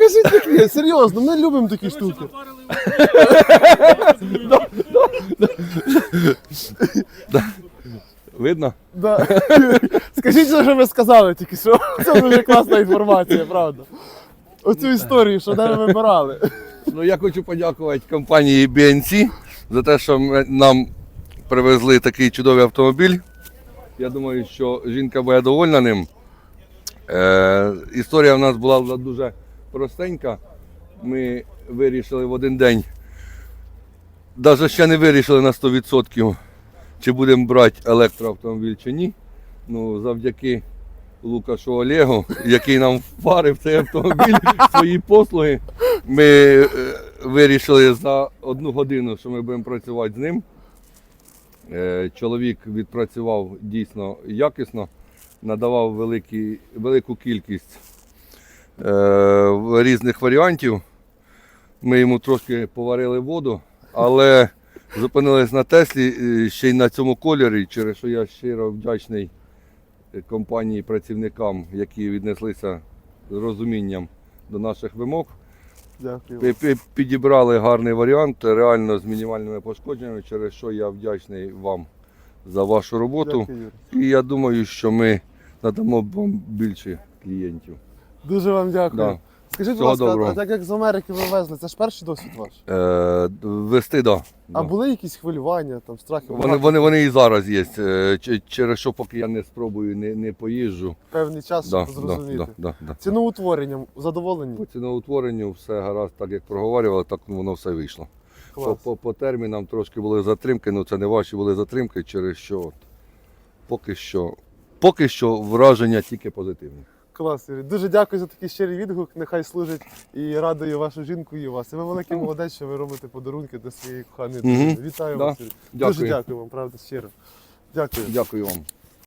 покажіть такі, серйозно, ми любимо такі штуки. Видно? Да. Скажіть, що ви сказали тільки що. Це дуже класна інформація, правда. Оцю історію, що де ви вибирали. Ну, я хочу подякувати компанії BNC за те, що нам привезли такий чудовий автомобіль. Я думаю, що жінка буде довольна ним. Е, історія в нас була дуже простенька. Ми вирішили в один день, навіть ще не вирішили на 100%, чи будемо брати електроавтомобіль чи ні. Ну, завдяки Лукашу Олегу, який нам впарив цей автомобіль, свої послуги. Ми е, вирішили за одну годину, що ми будемо працювати з ним. Е, Чоловік відпрацював дійсно якісно, надавав великі, велику кількість різних варіантів. Ми йому трошки поварили воду, але зупинились на Теслі е, ще й на цьому кольорі, через що я щиро вдячний е, компанії працівникам, які віднеслися з розумінням до наших вимог. Дякую. Пі- пі- Підібрали гарний варіант, реально з мінімальними пошкодженнями, через що я вдячний вам за вашу роботу. Дякую, І я думаю, що ми надамо вам більше клієнтів. Дуже вам дякую. Да. Скажіть, будь Всього ласка, доброго. а так як з Америки ви везли, це ж перший досвід ваш? Е, вести, да. А були якісь хвилювання, там, страхи? Вони, вони, вони і зараз є. Е, ч- Через що поки я не спробую, не, не поїжджу. Певний час, Да, щоб да, зрозуміти. да, да, да. Ціноутворенням задоволені? По ціноутворенню все гаразд, так як проговорювали, так воно все вийшло. По, Клас. по, по термінам трошки були затримки, ну це не ваші були затримки, через що от, поки що, поки що враження тільки позитивні. Клас, Юрій. Дуже дякую за такий щирий відгук. Нехай служить і радує вашу жінку і вас. І ви великий молодець, що ви робите подарунки для своєї коханої Мгм. Вітаю Да. вас. Юрій. Дуже Дякую. дякую вам, правда, щиро. Дякую. Дякую вам.